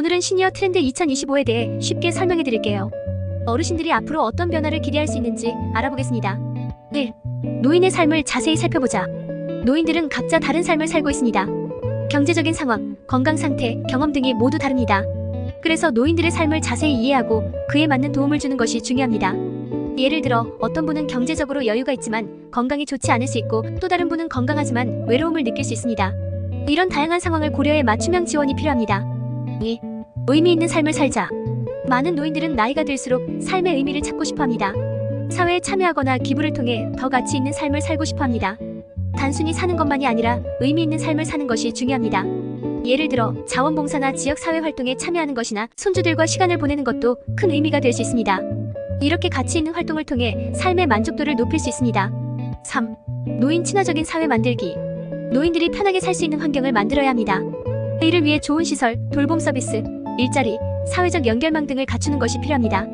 오늘은 시니어 트렌드 2025에 대해 쉽게 설명해 드릴게요. 어르신들이 앞으로 어떤 변화를 기대할 수 있는지 알아보겠습니다. 1. 노인의 삶을 자세히 살펴보자. 노인들은 각자 다른 삶을 살고 있습니다. 경제적인 상황, 건강 상태, 경험 등이 모두 다릅니다. 그래서 노인들의 삶을 자세히 이해하고 그에 맞는 도움을 주는 것이 중요합니다. 예를 들어 어떤 분은 경제적으로 여유가 있지만 건강이 좋지 않을 수 있고 또 다른 분은 건강하지만 외로움을 느낄 수 있습니다. 이런 다양한 상황을 고려해 맞춤형 지원이 필요합니다. 2. 의미 있는 삶을 살자. 많은 노인들은 나이가 들수록 삶의 의미를 찾고 싶어 합니다. 사회에 참여하거나 기부를 통해 더 가치 있는 삶을 살고 싶어 합니다. 단순히 사는 것만이 아니라 의미 있는 삶을 사는 것이 중요합니다. 예를 들어 자원봉사나 지역 사회 활동에 참여하는 것이나 손주들과 시간을 보내는 것도 큰 의미가 될 수 있습니다. 이렇게 가치 있는 활동을 통해 삶의 만족도를 높일 수 있습니다. 3. 노인 친화적인 사회 만들기. 노인들이 편하게 살 수 있는 환경을 만들어야 합니다. 이를 위해 좋은 시설, 돌봄 서비스, 일자리, 사회적 연결망 등을 갖추는 것이 필요합니다.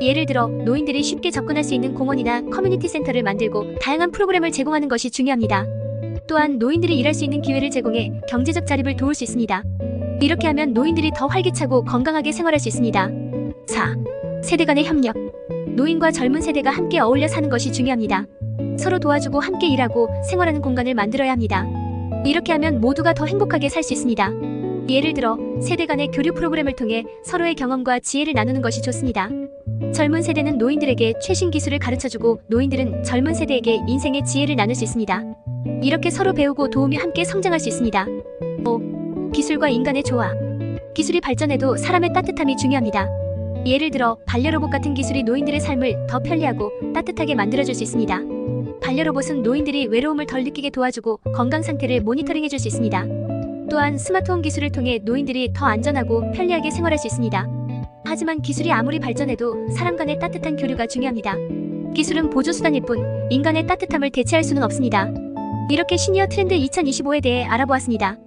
예를 들어 노인들이 쉽게 접근할 수 있는 공원이나 커뮤니티 센터를 만들고 다양한 프로그램을 제공하는 것이 중요합니다. 또한 노인들이 일할 수 있는 기회를 제공해 경제적 자립을 도울 수 있습니다. 이렇게 하면 노인들이 더 활기차고 건강하게 생활할 수 있습니다. 4. 세대 간의 협력. 노인과 젊은 세대가 함께 어울려 사는 것이 중요합니다. 서로 도와주고 함께 일하고 생활하는 공간을 만들어야 합니다. 이렇게 하면 모두가 더 행복하게 살 수 있습니다. 예를 들어 세대 간의 교류 프로그램을 통해 서로의 경험과 지혜를 나누는 것이 좋습니다. 젊은 세대는 노인들에게 최신 기술을 가르쳐주고 노인들은 젊은 세대에게 인생의 지혜를 나눌 수 있습니다. 이렇게 서로 배우고 도우며 함께 성장할 수 있습니다. 5. 기술과 인간의 조화. 기술이 발전해도 사람의 따뜻함이 중요합니다. 예를 들어 반려로봇 같은 기술이 노인들의 삶을 더 편리하고 따뜻하게 만들어줄 수 있습니다. 반려로봇은 노인들이 외로움을 덜 느끼게 도와주고 건강 상태를 모니터링해 줄 수 있습니다. 또한 스마트홈 기술을 통해 노인들이 더 안전하고 편리하게 생활할 수 있습니다. 하지만 기술이 아무리 발전해도 사람 간의 따뜻한 교류가 중요합니다. 기술은 보조수단일 뿐 인간의 따뜻함을 대체할 수는 없습니다. 이렇게 시니어 트렌드 2025에 대해 알아보았습니다.